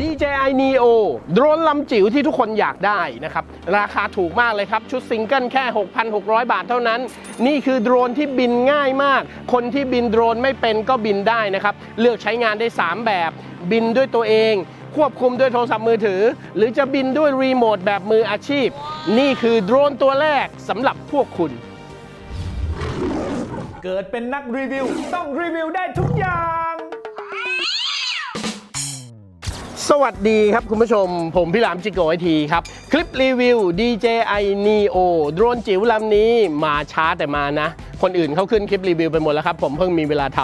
DJI Neo โดรนลำจิ๋วที่ทุกคนอยากได้นะครับ ราคาถูกมากเลยครับ ชุดซิงเกิลแค่ 6,600 บาทเท่านั้น นี่คือโดรนที่บินง่ายมาก คนที่บินโดรนไม่เป็นก็บินได้นะครับ เลือกใช้งานได้ 3 แบบ บินด้วยตัวเองควบคุมด้วยโทรศัพท์มือถือ หรือจะบินด้วยรีโมทแบบมืออาชีพ นี่คือโดรนตัวแรกสำหรับพวกคุณ เกิดเป็นนักรีวิว ต้องรีวิวได้ทุกอย่าง สวัสดีครับคุณผู้ชม ผมพี่หลามจิโกไอทีครับ คลิปรีวิว DJI Neo โดรนจิ๋วลำนี้มาช้าแต่มานะ คนอื่นเขาขึ้นคลิปรีวิวไปหมดแล้วครับ ผมเพิ่งมีเวลาท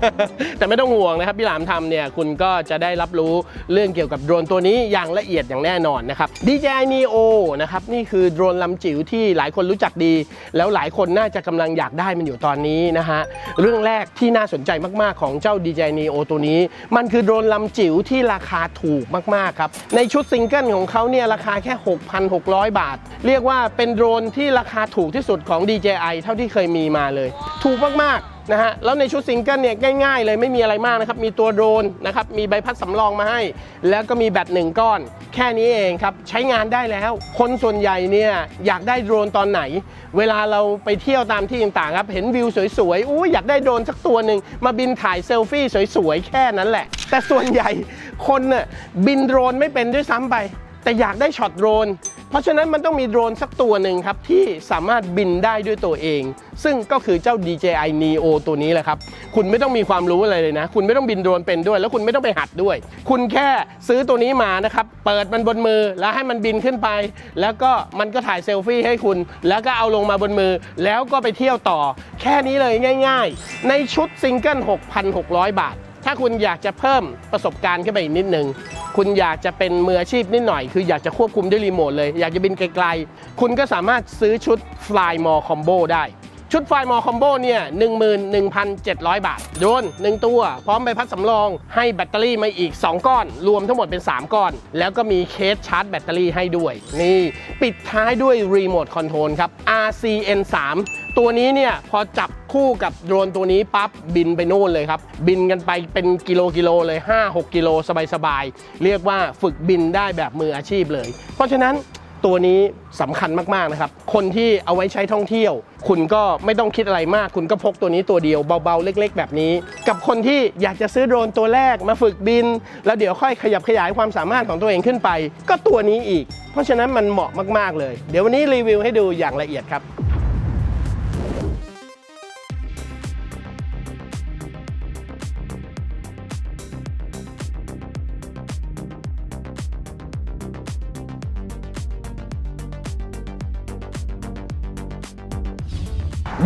ำแต่ไม่ต้องห่วงนะครับ พี่หลามทำเนี่ยคุณก็จะได้รับรู้เรื่องเกี่ยวกับโดรนตัวนี้อย่างละเอียดอย่างแน่นอนนะครับ DJI Neo นะครับนี่คือโดรนลำจิ๋วที่หลายคนรู้จักดี แล้วหลายคนน่าจะกำลังอยากได้มันอยู่ตอนนี้นะฮะเรื่องแรกที่น่าสนใจมาก ๆ ของเจ้า DJI Neo ตัวนี้ มันคือโดรนลำจิ๋วที่ราคาถูกมาก ๆ ครับ ในชุดซิงเกิลของเขาเนี่ยราคาแค่ 6,600 บาท เรียกว่าเป็นโดรนที่ราคาถูกที่สุดของ DJI เท่าที่เคยมีมาเลย ถูกมากๆนะฮะแล้วในชุดซิงเกิลเนี่ยง่ายๆเลยไม่มีอะไรมากนะครับ มีตัวโดรนนะครับมีใบพัดสำรองมาให้ แล้วก็มีแบตหนึ่งก้อน แค่นี้เองครับ ใช้งานได้แล้ว คนส่วนใหญ่เนี่ยอยากได้โดรนตอนไหน เวลาเราไปเที่ยวตามที่ต่างๆครับเห็นวิวสวยๆอู้อยากได้โดรนสักตัวหนึ่งมาบินถ่ายเซลฟี่สวยๆแค่นั้นแหละ แต่ส่วนใหญ่คนน่ะบินโดรนไม่เป็นด้วยซ้ำไปแต่อยากได้ช็อตโดรน เพราะฉะนั้นมันต้องมีโดรนสักตัวหนึ่งครับ ที่สามารถบินได้ด้วยตัวเอง ซึ่งก็คือเจ้า DJI Neo ตัวนี้แหละครับ คุณไม่ต้องมีความรู้อะไรเลยนะ คุณไม่ต้องบินโดรนเป็นด้วย แล้วคุณไม่ต้องไปหัดด้วย คุณแค่ซื้อตัวนี้มานะครับ เปิดมันบนมือแล้วให้มันบินขึ้นไป แล้วก็มันก็ถ่ายเซลฟี่ให้คุณ แล้วก็เอาลงมาบนมือ แล้วก็ไปเที่ยวต่อ แค่นี้เลยง่าย ๆ ในชุดซิงเกิล6,600 บาท ถ้าคุณอยากจะเพิ่มประสบการณ์ขึ้นไปอีกนิดนึง คุณอยากจะเป็นมืออาชีพนิดหน่อย คืออยากจะควบคุมด้วยรีโมทเลย อยากจะบินไกลๆ คุณก็สามารถซื้อชุด Fly More Combo ได้ ชุด Fly More Combo เนี่ย11,700 บาท โดน 1 ตัว พร้อมใบพัดสำรอง ให้แบตเตอรี่มาอีก 2 ก้อน รวมทั้งหมดเป็น 3 ก้อน แล้วก็มีเคสชาร์จแบตเตอรี่ให้ด้วย นี่ ปิดท้ายด้วยรีโมทคอนโทรลครับ RCN 3 ตัวนี้เนี่ยพอจับคู่กับโดรนตัวนี้ปั๊บบินไปโน่นเลยครับ บินกันไปเป็นกิโลกิโลเลย 5-6 กิโลสบายๆ เรียกว่าฝึกบินได้แบบมืออาชีพเลย เพราะฉะนั้นตัวนี้สำคัญมากๆนะครับ คนที่เอาไว้ใช้ท่องเที่ยว คุณก็ไม่ต้องคิดอะไรมาก คุณก็พกตัวนี้ตัวเดียวเบาๆ เล็ก ๆ แบบนี้ กับคนที่อยากจะซื้อโดรนตัวแรกมาฝึกบิน แล้วเดี๋ยวค่อยขยับขยายความสามารถของตัวเองขึ้นไป ก็ตัวนี้อีก เพราะฉะนั้นมันเหมาะมากๆเลย เดี๋ยววันนี้รีวิวให้ดูอย่างละเอียดครับ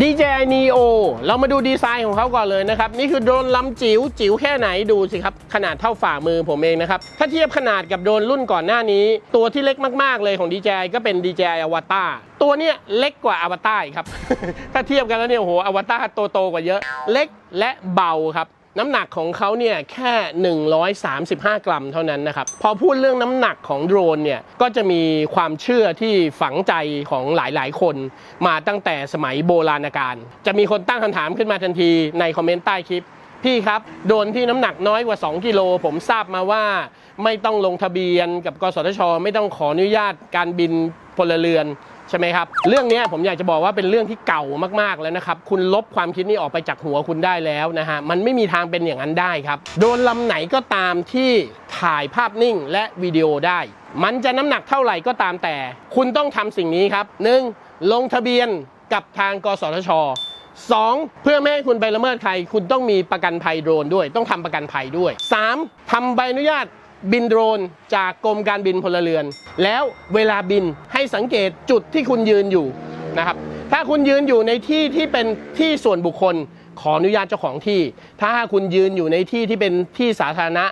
DJI Neo เรามาดูดีไซน์ของเขาก่อนเลยนะครับ นี่คือโดรนลำจิ๋วจิ๋วแค่ไหนดูสิครับ ขนาดเท่าฝ่ามือผมเองนะครับ ถ้าเทียบขนาดกับโดรนรุ่นก่อนหน้านี้ ตัวที่เล็กมากๆเลยของ DJI ก็เป็น DJI Avatar ตัวเนี้ยเล็กกว่า Avatar ครับ ถ้าเทียบกันแล้วเนี่ยโอ้โหอวตารตัวโตกว่าเยอะ เล็กและเบาครับ น้ำหนักของเขาเนี่ยแค่ 135 กรัมเท่านั้นนะครับ พอพูดเรื่องน้ำหนักของโดรนเนี่ยก็จะมีความเชื่อที่ฝังใจของหลายๆ คน มาตั้งแต่สมัยโบราณกาลจะมีคนตั้งคำถามขึ้นมาทันทีในคอมเมนต์ใต้คลิปพี่ครับ โดรนที่น้ำหนักน้อยกว่า 2 กิโล ผมทราบมาว่า ไม่ต้องลงทะเบียนกับกสทช ไม่ต้องขออนุญาตการบินพลเรือน ช่ไหมครับ เรื่องนี้ผมอยากจะบอกว่าเป็นเรื่องที่เก่ามากๆแล้วนะครับ คุณลบความคิดนี้ออกไปจากหัวคุณได้แล้วนะฮะ มันไม่มีทางเป็นอย่างนั้นได้ครับ โดนลำไหนก็ตามที่ถ่ายภาพนิ่งและวิดีโอได้ มันจะน้ำหนักเท่าไหร่ก็ตามแต่ คุณต้องทำสิ่งนี้ครับ 1. ลงทะเบียนกับทางกสทช 2. เพื่อไม่ให้คุณไปละเมิดใคร คุณต้องมีประกันภัยโดรนด้วย ต้องทำประกันภัยด้วย 3. ทำใบอนุญาต บินโดรนจากกรมการบินพลเรือน แล้วเวลาบินให้สังเกตจุดที่คุณยืนอยู่นะครับ ถ้าคุณยืนอยู่ในที่ที่เป็นที่ส่วนบุคคล ขออนุญาตเจ้าของที่ ถ้าคุณยืนอยู่ในที่ที่เป็นที่สาธารณะ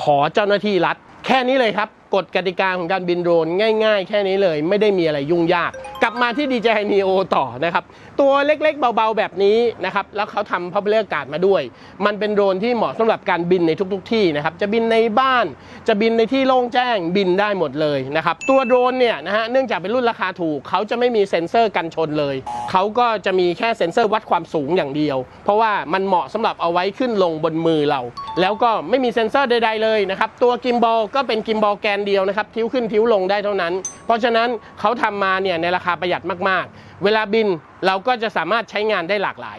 ขอเจ้าหน้าที่รัฐ แค่นี้เลยครับ กฎกติกาของการบินโดรนง่ายๆ แค่นี้เลย ไม่ได้มีอะไรยุ่งยาก กลับมาที่ DJI Neo ต่อนะครับ ตัวเล็กๆ เบาๆแบบนี้นะครับ แล้วเขาทำพับเลือกการ์ดมาด้วย มันเป็นโดรนที่เหมาะสำหรับการบินในทุกๆ ที่นะครับ จะบินในบ้าน จะบินในที่โล่งแจ้งบินได้หมดเลยนะครับ ตัวโดรนเนี่ยนะฮะเนื่องจากเป็นรุ่นราคาถูก เขาจะไม่มีเซ็นเซอร์กันชนเลย เขาก็จะมีแค่เซ็นเซอร์วัดความสูงอย่างเดียว เพราะว่ามันเหมาะสำหรับเอาไว้ขึ้นลงบนมือเรา แล้วก็ไม่มีเซ็นเซอร์ใดๆเลยนะครับ ตัวกิมบอลก็เป็นกิมบอลแกนเดียวนะครับทิ้วขึ้นทิ้วลงได้เท่านั้น เพราะฉะนั้นเขาทำมาเนี่ยในราคาประหยัดมากๆ เวลาบินเราก็จะสามารถใช้งานได้หลากหลาย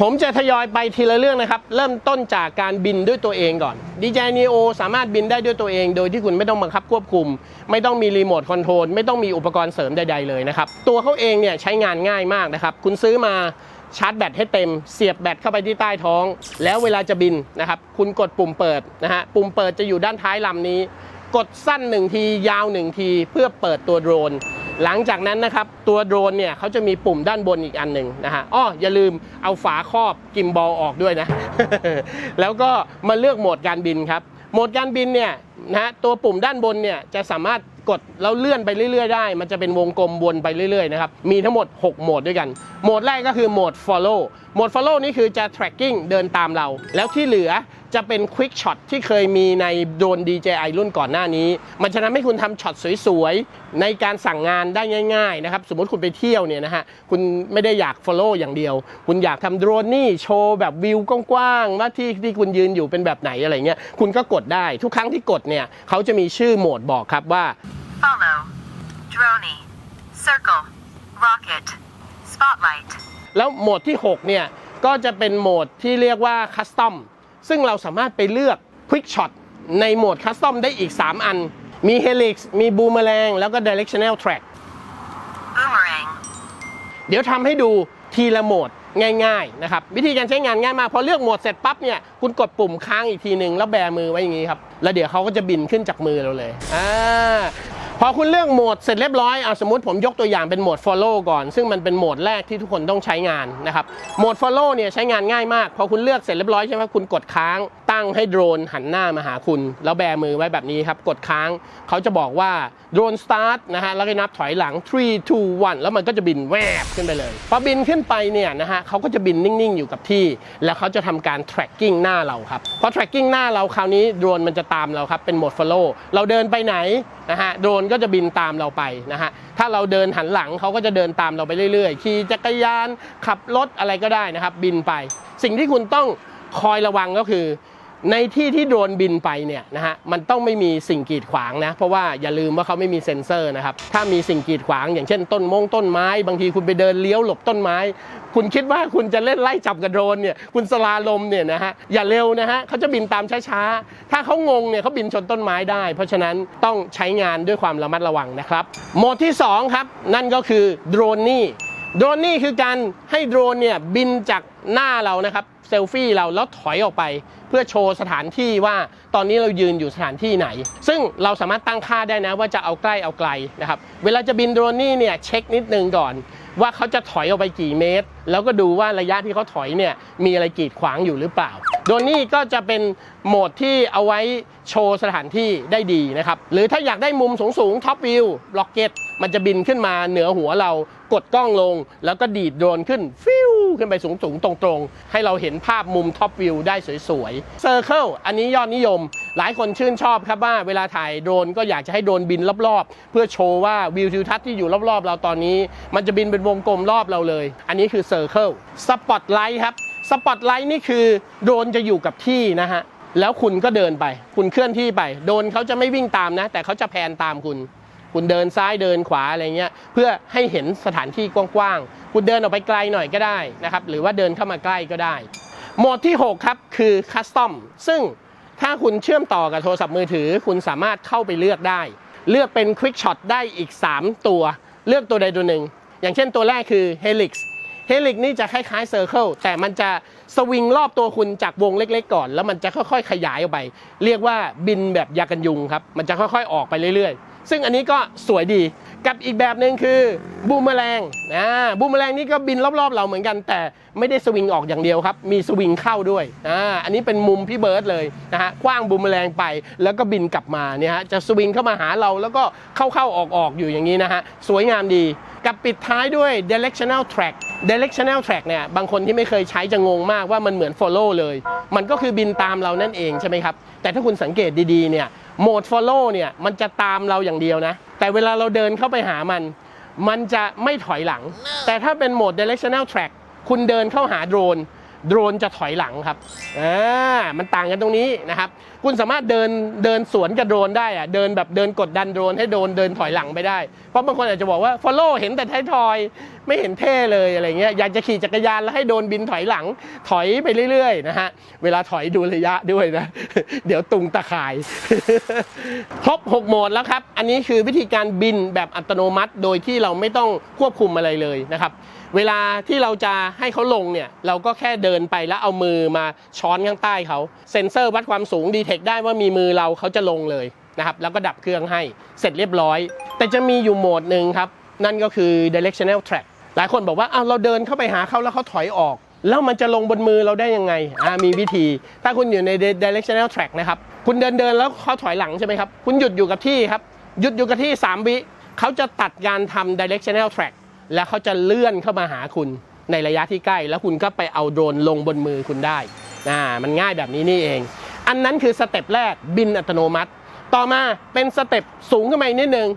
ผมจะทยอยไปทีละเรื่องนะครับ เริ่มต้นจากการบินด้วยตัวเองก่อน DJI Neo สามารถบินได้ด้วยตัวเอง โดยที่คุณไม่ต้องบังคับควบคุม ไม่ต้องมีรีโมทคอนโทรลไม่ต้องมีอุปกรณ์เสริมใด ๆ เลยนะครับ ตัวเขาเองเนี่ยใช้งานง่ายมากนะครับ คุณซื้อมาชาร์จแบตให้เต็ม เสียบแบตเข้าไปที่ใต้ท้อง แล้วเวลาจะบินนะครับ คุณกดปุ่มเปิดนะฮะ ปุ่มเปิดจะอยู่ด้านท้ายลำนี้ กดสั้นหนึ่งทียาวหนึ่งที เพื่อเปิดตัวโดรน หลังจากนั้นนะครับ ตัวโดรนเนี่ยเขาจะมีปุ่มด้านบนอีกอันหนึ่งนะฮะอ้ออย่าลืมเอาฝาครอบกิมบอลออกด้วยนะ แล้วก็มาเลือกโหมดการบินครับ โหมดการบินเนี่ย นะฮะตัวปุ่มด้านบนเนี่ยจะสามารถกดแล้วเลื่อนไปเรื่อย ๆ ได้ มันจะเป็นวงกลมวนไปเรื่อยๆนะครับมีทั้งหมด 6 โหมดด้วยกัน โหมดแรกก็คือโหมด follow โหมด follow นี่คือจะ tracking เดินตามเรา แล้วที่เหลือจะเป็น quick shot ที่เคยมีในโดน DJI รุ่นก่อนหน้านี้ มันจะทำให้คุณทำช็อตสวยๆ ในการสั่งงานได้ง่าย ๆ นะครับ สมมติคุณไปเที่ยวเนี่ยนะฮะคุณไม่ได้อยาก follow อย่างเดียว คุณอยากทำโดรนนี่โชว์แบบวิวกว้างๆว่าที่ที่คุณยืนอยู่เป็นแบบไหนอะไรเงี้ยคุณก็กดได้ทุกครั้งที่กดเนี่ยเขาจะมีชื่อโหมดบอกครับว่า Follow. Droney. Circle. Rocket. Spotlight. แล้วโหมดที่ 6 เนี่ย ก็จะเป็นโหมดที่เรียกว่าคัสตอมซึ่งเราสามารถไปเลือก Quick Shot ในโหมดคัสตอมได้อีก 3 อัน มี Helix มี Boomerang แล้วก็ Directional Track Boomerang. เดี๋ยวทำให้ดูทีละโหมด ง่ายๆนะครับวิธีการใช้งานง่ายมากพอเลือกโหมดเสร็จปั๊บเนี่ยคุณกดปุ่มค้างอีกทีหนึ่งแล้วแบมือไว้อย่างนี้ครับแล้วเดี๋ยวเขาก็จะบินขึ้นจากมือเราเลยอ่าพอคุณเลือกโหมดเสร็จเรียบร้อยเอาสมมติผมยกตัวอย่างเป็นโหมด follow ก่อน ซึ่งมันเป็นโหมดแรกที่ทุกคนต้องใช้งานนะครับโหมด follow เนี่ยใช้งานง่ายมาก พอคุณเลือกเสร็จเรียบร้อยใช่ไหมคุณกดค้าง ตั้งให้โดรนหันหน้ามาหาคุณ แล้วแบมือไว้แบบนี้ครับ กดค้าง เขาจะบอกว่าโดรนสตาร์ทนะฮะ แล้วก็นับถอยหลัง 3 2 1 แล้วมันก็จะบินแวบขึ้นไปเลย พอบินขึ้นไปเนี่ยนะฮะเขาก็จะบินนิ่ง ๆ อยู่กับที่ แล้วเขาจะทำการ tracking หน้าเราครับ พอ tracking หน้าเราคราวนี้โดรนมันจะตามเราครับ เป็นโหมด follow เราเดินไปไหนนะฮะ โดรนก็จะบินตามเราไปนะฮะ ถ้าเราเดินหันหลังเขาก็จะเดินตามเราไปเรื่อยๆ ขี่จักรยาน ขับรถอะไรก็ได้นะครับ บินไป สิ่งที่คุณต้องคอยระวังก็คือ ในที่ที่โดรนบินไปเนี่ยนะฮะมันต้องไม่มีสิ่งกีดขวางนะ เพราะว่าอย่าลืมว่าเขาไม่มีเซ็นเซอร์นะครับ ถ้ามีสิ่งกีดขวาง อย่างเช่นต้นมงต้นไม้ บางทีคุณไปเดินเลี้ยวหลบต้นไม้ คุณคิดว่าคุณจะเล่นไล่จับกับโดรนเนี่ยคุณสลาลมเนี่ยนะฮะอย่าเร็วนะฮะเขาจะบินตามช้าๆ ถ้าเขางงเนี่ยเขาบินชนต้นไม้ได้ เพราะฉะนั้นต้องใช้งานด้วยความระมัดระวังนะครับโหมดที่สองครับนั่นก็คือโดรนนี่โดรนนี่คือการให้โดรนเนี่ยบินจากหน้าเรานะครับ เซลฟี่เราแล้วถอยออกไป เพื่อโชว์สถานที่ว่าตอนนี้เรายืนอยู่สถานที่ไหน ซึ่งเราสามารถตั้งค่าได้นะว่าจะเอาใกล้เอาไกลนะครับเวลาจะบินโดรนนี่เนี่ยเช็คนิดนึงก่อน ว่าเขาจะถอยออกไปกี่เมตร แล้วก็ดูว่าระยะที่เขาถอยเนี่ยมีอะไรกีดขวางอยู่หรือเปล่าโดรนนี่ก็จะเป็นโหมดที่เอาไว้โชว์สถานที่ได้ดีนะครับหรือถ้าอยากได้มุมสูงๆท็อปวิวล็อกเก็ตมันจะบินขึ้นมาเหนือหัวเรากดกล้องลง แล้วก็ดีดโดรนขึ้นฟิ ขึ้นไปสูงๆตรงๆให้เราเห็นภาพมุมท็อปวิวได้สวยๆเซอร์เคิลอันนี้ยอดนิยม หลายคนชื่นชอบครับว่าเวลาถ่ายโดรนก็อยากจะให้โดรนบินรอบๆ เพื่อโชว์ว่าวิวทิวทัศน์ที่อยู่รอบๆ เราตอนนี้ มันจะบินเป็นวงกลมรอบเราเลย อันนี้คือเซอร์เคิลสปอตไลท์ครับสปอตไลท์นี่คือโดรนจะอยู่กับที่นะฮะแล้วคุณก็เดินไป คุณเคลื่อนที่ไป โดนเขาจะไม่วิ่งตามนะ แต่เขาจะแพนตามคุณ คุณเดินซ้ายเดินขวาอะไรเงี้ยเพื่อให้เห็นสถานที่กว้างๆ คุณเดินออกไปไกลหน่อยก็ได้นะครับหรือว่าเดินเข้ามาใกล้ก็ได้โหมดที่ 6 ครับ คือคัสตอมซึ่งถ้าคุณเชื่อมต่อกับโทรศัพท์มือถือ คุณสามารถเข้าไปเลือกได้ เลือกเป็น Quick Shot ได้อีก 3 ตัว เลือกตัวใดตัวหนึ่ง อย่างเช่นตัวแรกคือ Helix Helix นี่จะคล้ายๆ Circle แต่มันจะสวิงรอบตัวคุณจากวงเล็ก ๆ ก่อน แล้วมันจะค่อยๆ ขยายออกไป เรียกว่าบินแบบยากันยุงครับ มันจะค่อยๆ ออกไปเรื่อยๆ ซึ่งอันนี้ก็สวยดีกับอีกแบบหนึ่งคือบูมแมลงนะบูมแมลงนี่ก็บินรอบๆเราเหมือนกัน แต่ไม่ได้สวิงออกอย่างเดียวครับ มีสวิงเข้าด้วยอ่าอันนี้เป็นมุมพี่เบิร์ดเลยนะฮะคว้างบูมแมลงไปแล้วก็บินกลับมาเนี่ยฮะจะสวิงเข้ามาหาเราแล้วก็เข้าๆออกๆอยู่อย่างนี้นะฮะสวยงามดีกับปิดท้ายด้วย directional track directional track เนี่ยบางคนที่ไม่เคยใช้จะงงมากว่ามันเหมือน follow เลย มันก็คือบินตามเรานั่นเองใช่ไหมครับ แต่ถ้าคุณสังเกตดีๆเนี่ย โหมด follow เนี่ยมันจะตามเราอย่างเดียวนะ แต่เวลาเราเดินเข้าไปหามัน มันจะไม่ถอยหลัง แต่ถ้าเป็นโหมด directional track คุณเดินเข้าหาโดรน โดรนจะถอยหลังครับอ่ามันต่างกันตรงนี้นะครับคุณสามารถเดินเดินสวนกับโดรนได้อะเดินแบบเดินกดดันโดรนให้โดรนเดินถอยหลังไปได้ เพราะบางคนอาจจะบอกว่า follow เห็นแต่ท้ายทอย ไม่เห็นเท่เลยอะไรเงี้ยอยากจะขี่จักรยานแล้วให้โดรนบินถอยหลังถอยไปเรื่อยๆนะฮะเวลาถอยดูระยะด้วยนะ เดี๋ยวตุงตะข่าย ครบ 6 โหมดแล้วครับ อันนี้คือวิธีการบินแบบอัตโนมัติ โดยที่เราไม่ต้องควบคุมอะไรเลยนะครับเวลาที่เราจะให้เขาลงเนี่ยเราก็แค่เดินไปแล้วเอามือมาช้อนข้างใต้เขาเซ็นเซอร์วัดความสูงดีเทคได้ว่ามีมือเราเขาจะลงเลยนะครับแล้วก็ดับเครื่องให้เสร็จเรียบร้อย แต่จะมีอยู่โหมดหนึ่งครับ นั่นก็คือ directional track หลายคนบอกว่าอ้าวเราเดินเข้าไปหาเขาแล้วเขาถอยออก แล้วมันจะลงบนมือเราได้ยังไงอ่ามีวิธี ถ้าคุณอยู่ใน directional track นะครับ คุณเดินเดินแล้วเขาถอยหลังใช่ไหมครับ คุณหยุดอยู่กับที่ครับหยุดอยู่กับที่ 3 วิเขาจะตัดการทำ directional track แล้วเขาจะเลื่อนเข้ามาหาคุณในระยะที่ใกล้ แล้วคุณก็ไปเอาโดรนลงบนมือคุณได้อ่ามันง่ายแบบนี้นี่เอง อันนั้นคือสเต็ปแรกบินอัตโนมัติ ต่อมาเป็นสเต็ปสูงขึ้นมาอีกนิดนึง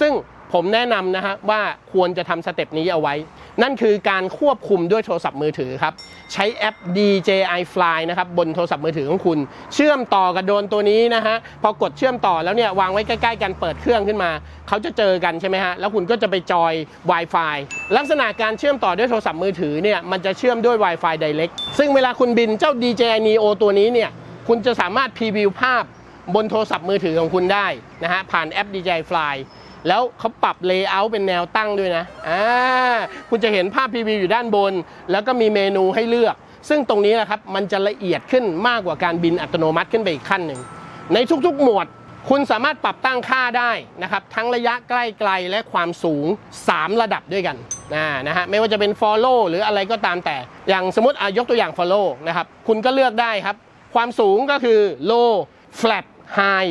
ซึ่งผมแนะนำนะฮะว่าควรจะทำสเต็ปนี้เอาไว้ นั่นคือการควบคุมด้วยโทรศัพท์มือถือครับ ใช้แอป DJI Fly นะครับบนโทรศัพท์มือถือของคุณ เชื่อมต่อกับโดรนตัวนี้นะฮะพอกดเชื่อมต่อแล้วเนี่ยวางไว้ใกล้ๆกันเปิดเครื่องขึ้นมา เขาจะเจอกันใช่ไหมฮะแล้วคุณก็จะไปจอย Wi-Fi ลักษณะการเชื่อมต่อด้วยโทรศัพท์มือถือเนี่ยมันจะเชื่อมด้วย Wi-Fi Direct ซึ่งเวลาคุณบินเจ้า DJI Neo ตัวนี้เนี่ย คุณจะสามารถพรีวิวภาพบนโทรศัพท์มือถือของคุณได้นะฮะผ่านแอป DJI Fly แล้วเขาปรับเลเยอร์เป็นแนวตั้งด้วยนะอ่าคุณจะเห็นภาพพรีวิวอยู่ด้านบน แล้วก็มีเมนูให้เลือก ซึ่งตรงนี้นะครับมันจะละเอียดขึ้นมากกว่าการบินอัตโนมัติขึ้นไปอีกขั้นหนึ่ง ในทุกๆ หมวด คุณสามารถปรับตั้งค่าได้นะครับ ทั้งระยะใกล้ไกลและความสูง 3 ระดับด้วยกันนะนะฮะไม่ว่าจะเป็น follow หรืออะไรก็ตามแต่ อย่างสมมติอายกตัวอย่าง follow นะครับคุณก็เลือกได้ครับ ความสูงก็คือ low flat high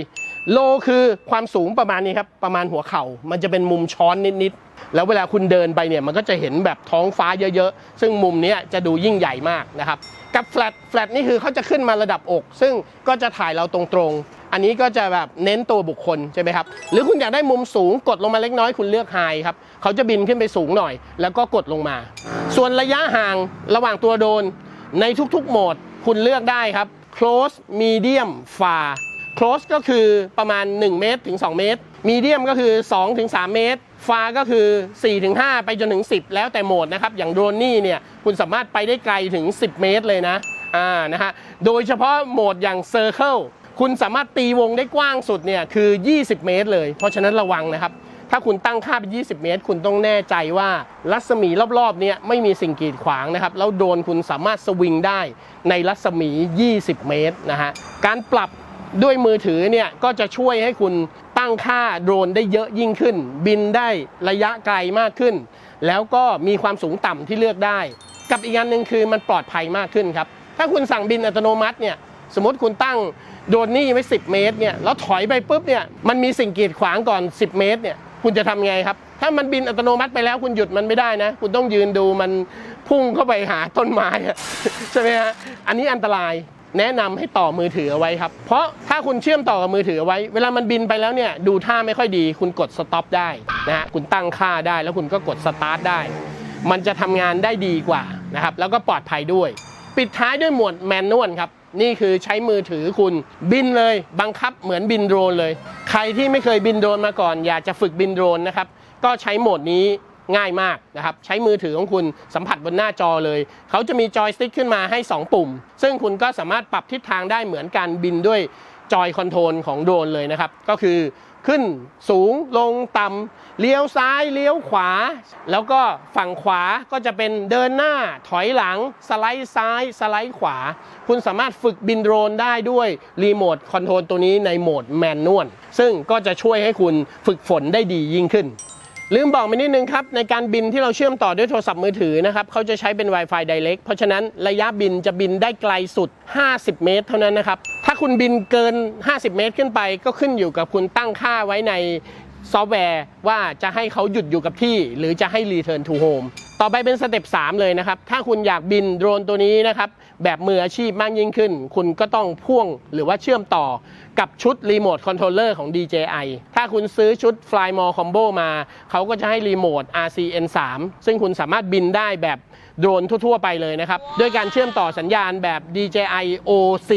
low คือความสูงประมาณนี้ครับ ประมาณหัวเข่า มันจะเป็นมุมช้อนนิดๆ แล้วเวลาคุณเดินไปเนี่ย มันก็จะเห็นแบบท้องฟ้าเยอะๆ ซึ่งมุมนี้จะดูยิ่งใหญ่มากนะครับ กับ flat flat นี่คือเขาจะขึ้นมาระดับอก ซึ่งก็จะถ่ายเราตรงๆ อันนี้ก็จะแบบเน้นตัวบุคคลใช่ไหมครับ หรือคุณอยากได้มุมสูงกดลงมาเล็กน้อยคุณเลือก high ครับเขาจะบินขึ้นไปสูงหน่อย แล้วก็กดลงมา ส่วนระยะห่างระหว่างตัวโดนในทุกๆโหมดคุณเลือกได้ครับ close medium far close ก็คือประมาณ 1 เมตรถึง 2 เมตร medium ก็คือ 2 ถึง 3 เมตร far ก็คือ 4 ถึง 5 ไปจนถึง 10 แล้วแต่โหมดนะครับ อย่างโดรนนี่เนี่ย คุณสามารถไปได้ไกลถึง 10 เมตรเลยนะ อ่า นะฮะ โดยเฉพาะโหมดอย่าง circle คุณสามารถตีวงได้กว้างสุดเนี่ย คือ 20 เมตรเลย เพราะฉะนั้นระวังนะครับ ถ้าคุณตั้งค่าเป็น 20 เมตร คุณต้องแน่ใจว่ารัศมีรอบๆเนี่ยไม่มีสิ่งกีดขวางนะครับ แล้วโดรนคุณสามารถสวิงได้ในรัศมี 20 เมตรนะฮะ การปรับด้วยมือถือเนี่ยก็จะช่วยให้คุณตั้งค่าโดรนได้เยอะยิ่งขึ้น บินได้ระยะไกลมากขึ้น แล้วก็มีความสูงต่ำที่เลือกได้ กับอีกอันหนึ่งคือมันปลอดภัยมากขึ้นครับ ถ้าคุณสั่งบินอัตโนมัติเนี่ยสมมติคุณตั้งโดรนนี่ไว้ 10 เมตรเนี่ยแล้วถอยไปปุ๊บเนี่ยมันมีสิ่งกีดขวางก่อน 10 เมตรเนี่ยคุณจะทำไงครับ ถ้ามันบินอัตโนมัติไปแล้วคุณหยุดมันไม่ได้นะ คุณต้องยืนดูมันพุ่งเข้าไปหาต้นไม้ใช่ไหมฮะอันนี้อันตรายแนะนำให้ต่อมือถือเอาไว้ครับ เพราะถ้าคุณเชื่อมต่อกับมือถือเอาไว้ เวลามันบินไปแล้วเนี่ยดูท่าไม่ค่อยดี คุณกดสต็อปได้นะฮะคุณตั้งค่าได้ แล้วคุณก็กดสตาร์ทได้ มันจะทำงานได้ดีกว่านะครับแล้วก็ปลอดภัยด้วย ปิดท้ายด้วยหมวดแมนนวลครับ นี่คือใช้มือถือคุณบินเลยบังคับเหมือนบินโดรนเลย ใครที่ไม่เคยบินโดรนมาก่อน อยากจะฝึกบินโดรนนะครับก็ใช้โหมดนี้ง่ายมากนะครับใช้มือถือของคุณสัมผัสบนหน้าจอเลย เขาจะมีจอยสติ๊กขึ้นมาให้ 2 ปุ่ม ซึ่งคุณก็สามารถปรับทิศทางได้เหมือนการบินด้วยจอยคอนโทรลของโดรนเลยนะครับ ก็คือ ขึ้นสูงลงต่ำเลี้ยวซ้ายเลี้ยวขวา แล้วก็ฝั่งขวาก็จะเป็นเดินหน้าถอยหลัง สไลด์ซ้ายสไลด์ขวา คุณสามารถฝึกบินโดรนได้ด้วยรีโมทคอนโทรลตัวนี้ในโหมดแมนนวลซึ่งก็จะช่วยให้คุณฝึกฝนได้ดียิ่งขึ้น ลืมบอกไปนิดนึงครับ ในการบินที่เราเชื่อมต่อด้วยโทรศัพท์มือถือนะครับเขาจะใช้เป็น Wi-Fi Direct เพราะฉะนั้นระยะบินจะบินได้ไกลสุด 50 เมตร เท่านั้นนะครับ ถ้าคุณบินเกิน 50 เมตรขึ้นไป ก็ขึ้นอยู่กับคุณตั้งค่าไว้ในซอฟต์แวร์ว่าจะให้เขาหยุดอยู่กับที่ หรือจะให้ Return to Home ต่อไปเป็นสเต็ป3เลยนะครับ ถ้าคุณอยากบินโดรนตัวนี้นะครับ แบบมืออาชีพมากยิ่งขึ้น คุณก็ต้องพ่วงหรือว่าเชื่อมต่อกับชุดรีโมทคอนโทรลเลอร์ของ DJI ถ้าคุณซื้อชุด Fly More Combo มา เขาก็จะให้รีโมท RCN3 ซึ่งคุณสามารถบินได้แบบโดรนทั่ว ๆ ไปเลยนะครับ ด้วยการเชื่อมต่อสัญญาณแบบ DJI O4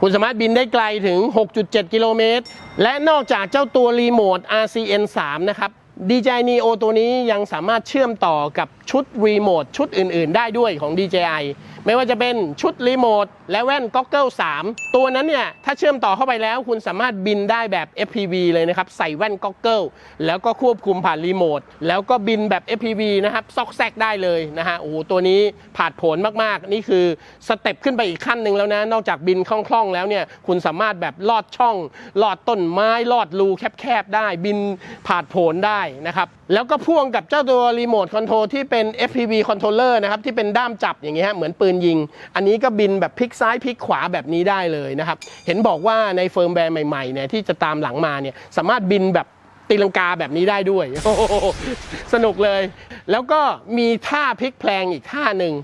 คุณสามารถบินได้ไกลถึง 6.7 กิโลเมตร และนอกจากเจ้าตัวรีโมท RCN3 นะครับ DJI Neo ตัวนี้ยังสามารถเชื่อมต่อกับ ชุดรีโมทชุดอื่น ๆ ได้ด้วยของ DJI ไม่ว่าจะเป็นชุดรีโมทและแว่น Goggle 3ตัวนั้นเนี่ย ถ้าเชื่อมต่อเข้าไปแล้ว คุณสามารถบินได้แบบ FPV เลยนะครับ ใส่แว่น Goggle แล้วก็ควบคุมผ่านรีโมทแล้วก็บินแบบ FPV นะครับ ซอกแซกได้เลยนะฮะโอ้โหตัวนี้ผาดโผนมาก ๆ นี่คือสเต็ปขึ้นไปอีกขั้นหนึ่งแล้วนะ นอกจากบินคล่อง ๆ แล้วเนี่ย คุณสามารถแบบลอดช่องลอดต้นไม้ลอดรูแคบ ๆ ได้บินผาดโผนได้นะครับ แล้วก็พ่วงกับเจ้าตัวรีโมทคอนโทรลที่เป็น FPV controller นะครับที่เป็นด้ามจับอย่างเงี้ยฮะเหมือนปืนยิง อันนี้ก็บินแบบพลิกซ้ายพลิกขวาแบบนี้ได้เลยนะครับ เห็นบอกว่าในเฟิร์มแวร์ใหม่ๆเนี่ยที่จะตามหลังมาเนี่ยสามารถบินแบบตีลังกาแบบนี้ได้ด้วย สนุกเลย แล้วก็มีท่าพลิกแพลงอีกท่าหนึ่ง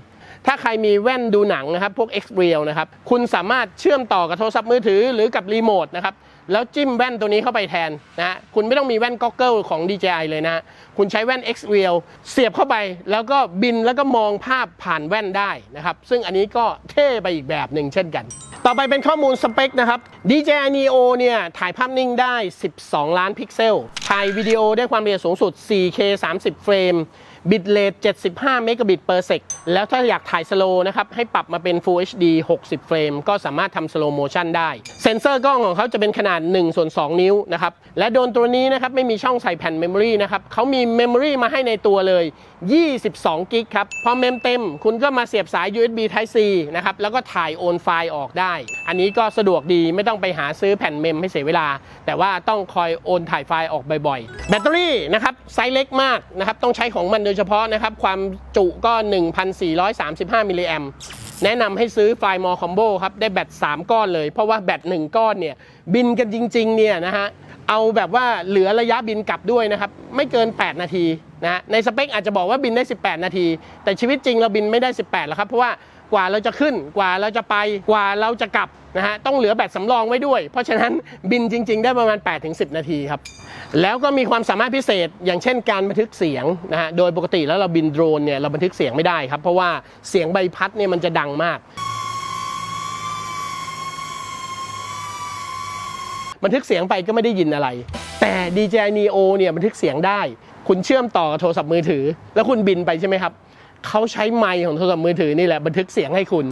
ถ้าใครมีแว่นดูหนังนะครับ พวก X r e a l นะครับ คุณสามารถเชื่อมต่อกับโทรศัพท์มือถือหรือกับรีโมทนะครับ แล้วจิ้มแว่นตัวนี้เข้าไปแทนนะฮะคุณไม่ต้องมีแว่นก็อกเกิลของ DJI เลยนะ คุณใช้แว่น X r e a l เสียบเข้าไปแล้วก็บินแล้วก็มองภาพผ่านแว่นได้นะครับ ซึ่งอันนี้ก็เท่ไปอีกแบบหนึ่งเช่นกัน ต่อไปเป็นข้อมูลสเปคนะครับ DJI Neo เนี่ยถ่ายภาพนิ่งได้ 12 ล้านพิกเซล ถ่ายวิดีโอได้ความละเอียดสูงสุด 4K 30 เฟรม บิตเรท75 เมกะบิตเปอร์เซกแล้วถ้าอยากถ่ายสโลนะครับให้ปรับมาเป็น Full HD 60 เฟรม ก็สามารถทำสโลโมชันได้ เซนเซอร์กล้องของเขาจะเป็นขนาด1ส่วน2นิ้วนะครับ และโดนตัวนี้นะครับไม่มีช่องใส่แผ่นเมมโมรีนะครับเขามีเมมโมรีมาให้ในตัวเลย 22 กิกครับ พอเมมเต็ม คุณก็มาเสียบสาย USB Type C นะครับ แล้วก็ถ่ายโอนไฟล์ออกได้ อันนี้ก็สะดวกดีไม่ต้องไปหาซื้อแผ่นเมมให้เสียเวลา แต่ว่าต้องคอยโอนถ่ายไฟล์ออกบ่อยๆ แบตเตอรี่นะครับไซส์เล็กมากนะครับต้องใช้ของมันโดยเฉพาะนะครับ ความจุก็ 1,435 มิลลิแอมแนะนำให้ซื้อไฟล์มอคอมโบครับ ได้แบต 3 ก้อนเลย เพราะว่าแบต 1 ก้อนเนี่ย บินกันจริง ๆ เนี่ยนะฮะ เอาแบบว่าเหลือระยะบินกลับด้วยนะครับ ไม่เกิน 8 นาทีนะฮะในสเปคอาจจะบอกว่าบินได้ 18 นาที แต่ชีวิตจริงเราบินไม่ได้ 18แล้วครับเพราะว่า กว่าเราจะขึ้น กว่าเราจะไป กว่าเราจะกลับนะฮะ ต้องเหลือแบตสำรองไว้ด้วย เพราะฉะนั้นบินจริง ๆ ได้ประมาณ 8-10 นาทีครับ แล้วก็มีความสามารถพิเศษ อย่างเช่นการบันทึกเสียงนะฮะ โดยปกติแล้วเราบินโดรนเนี่ยเราบันทึกเสียงไม่ได้ครับ เพราะว่าเสียงใบพัดเนี่ยมันจะดังมากบันทึกเสียงไปก็ไม่ได้ยินอะไร แต่ DJI Neo เนี่ยบันทึกเสียงได้ คุณเชื่อมต่อกับโทรศัพท์มือถือ แล้วคุณบินไปใช่ไหมครับ เขาใช้ไมค์ของโทรศัพท์มือถือนี่แหละบันทึกเสียงให้คุณ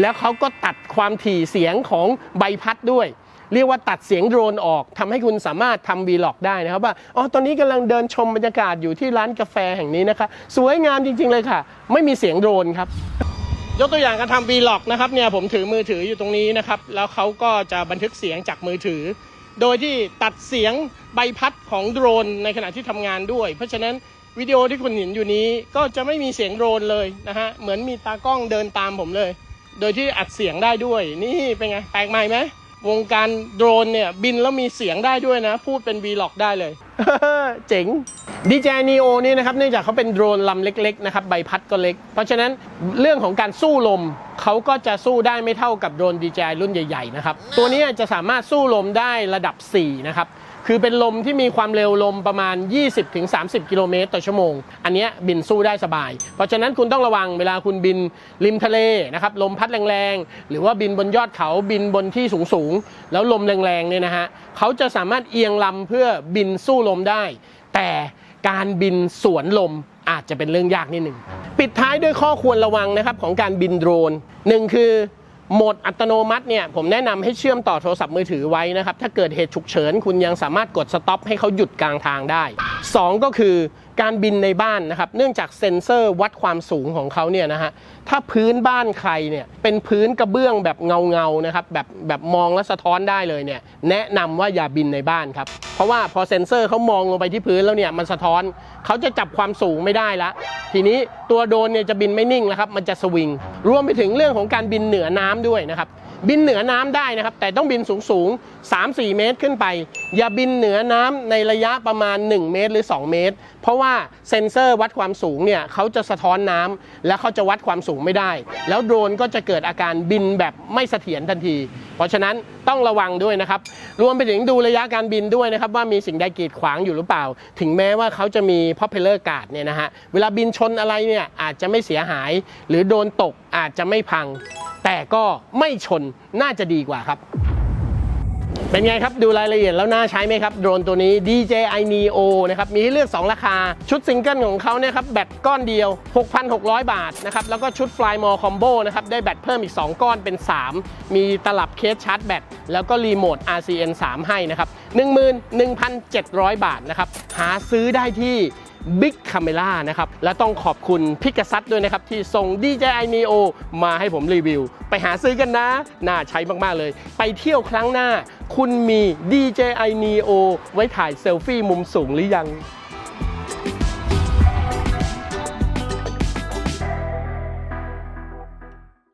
แล้วเขาก็ตัดความถี่เสียงของใบพัดด้วย เรียกว่าตัดเสียงโดรนออกทำให้คุณสามารถทำวีล็อกได้นะครับว่าอ๋อตอนนี้กำลังเดินชมบรรยากาศอยู่ที่ร้านกาแฟแห่งนี้นะคะ สวยงามจริง ๆ เลยค่ะ ไม่มีเสียงโดรนครับยกตัวอย่างการทำวีล็อกนะครับเนี่ยผมถือมือถืออยู่ตรงนี้นะครับ แล้วเขาก็จะบันทึกเสียงจากมือถือ โดยที่ตัดเสียง ใบพัดของโดรนในขณะที่ทำงานด้วย เพราะฉะนั้นวิดีโอที่คุณเห็นอยู่นี้ก็จะไม่มีเสียงโดรนเลยนะฮะ เหมือนมีตากล้องเดินตามผมเลย โดยที่อัดเสียงได้ด้วย นี่เป็นไง แปลกใหม่ไหมวงการโดรนเนี่ยบินแล้วมีเสียงได้ด้วยนะ พูดเป็นวีล็อกได้เลย เจ๋ง DJI Neo นี่นะครับเนื่องจากเขาเป็นโดรนลำเล็กๆนะครับใบพัดก็เล็ก เพราะฉะนั้นเรื่องของการสู้ลมเขาก็จะสู้ได้ไม่เท่ากับโดรน DJI รุ่นใหญ่ๆนะครับตัวนี้จะสามารถสู้ลมได้ระดับ 4 นะครับ คือเป็นลมที่มีความเร็วลมประมาณ 20-30 กิโลเมตรต่อชั่วโมง อันนี้บินสู้ได้สบาย เพราะฉะนั้นคุณต้องระวังเวลาคุณบินริมทะเลนะครับลมพัดแรงๆ หรือว่าบินบนยอดเขาบินบนที่สูงๆ แล้วลมแรงๆเนี่ยนะฮะเขาจะสามารถเอียงลำเพื่อบินสู้ลมได้ แต่การบินสวนลมอาจจะเป็นเรื่องยากนิดหนึ่งปิดท้ายด้วยข้อควรระวังนะครับของการบินโดรนหนึ่งคือ โหมดอัตโนมัติเนี่ยผมแนะนำให้เชื่อมต่อโทรศัพท์มือถือไว้นะครับ ถ้าเกิดเหตุฉุกเฉิน คุณยังสามารถกดสต็อปให้เขาหยุดกลางทางได้ 2 ก็คือการบินในบ้านนะครับ เนื่องจากเซ็นเซอร์วัดความสูงของเขาเนี่ยนะฮะ ถ้าพื้นบ้านใครเนี่ยเป็นพื้นกระเบื้องแบบเงาเงานะครับแบบแบบมองแล้วสะท้อนได้เลยเนี่ยแนะนำว่าอย่าบินในบ้านครับ เพราะว่าพอเซ็นเซอร์เขามองลงไปที่พื้นแล้วเนี่ยมันสะท้อนเขาจะจับความสูงไม่ได้ละ ทีนี้ตัวโดรนเนี่ยจะบินไม่นิ่งแล้วครับมันจะสวิง รวมไปถึงเรื่องของการบินเหนือน้ำด้วยนะครับบินเหนือน้ำได้นะครับ แต่ต้องบินสูงสูง 3-4 เมตรขึ้นไป อย่าบินเหนือน้ำในระยะประมาณ 1 เมตรหรือ 2 เมตรเพราะว่าเซ็นเซอร์วัดความสูงเนี่ยเขาจะสะท้อนน้ำและเขาจะวัดความสูงไม่ได้ แล้วโดรนก็จะเกิดอาการบินแบบไม่เสถียรทันที เพราะฉะนั้นต้องระวังด้วยนะครับ รวมไปถึงดูระยะการบินด้วยนะครับว่ามีสิ่งใดกีดขวางอยู่หรือเปล่า ถึงแม้ว่าเขาจะมี propeller guard เนี่ยนะฮะเวลาบินชนอะไรเนี่ยอาจจะไม่เสียหาย หรือโดนตกอาจจะไม่พัง แต่ก็ไม่ชนน่าจะดีกว่าครับ เป็นไงครับ ดูรายละเอียดแล้วน่าใช้ไหมครับ โดรนตัวนี้ DJI Neo นะครับ มีให้เลือก 2 ราคา ชุดซิงเกิลของเขาเนี่ยครับ แบตก้อนเดียว 6,600 บาทนะครับ แล้วก็ชุด Fly More Combo นะครับ ได้แบตเพิ่มอีก 2 ก้อนเป็น 3 มีตลับเคสชาร์จแบต แล้วก็รีโมท RCN 3 ให้นะครับ 11,700 บาทนะครับ หาซื้อได้ที่ Big Camera นะครับ และต้องขอบคุณพิกซัตด้วยนะครับ ที่ส่ง DJI Neo มาให้ผมรีวิว ไปหาซื้อกันนะ น่าใช้มาก ๆ เลย ไปเที่ยวครั้งหน้า คุณมี DJI Neo ไว้ถ่ายเซลฟี่มุมสูงหรือยัง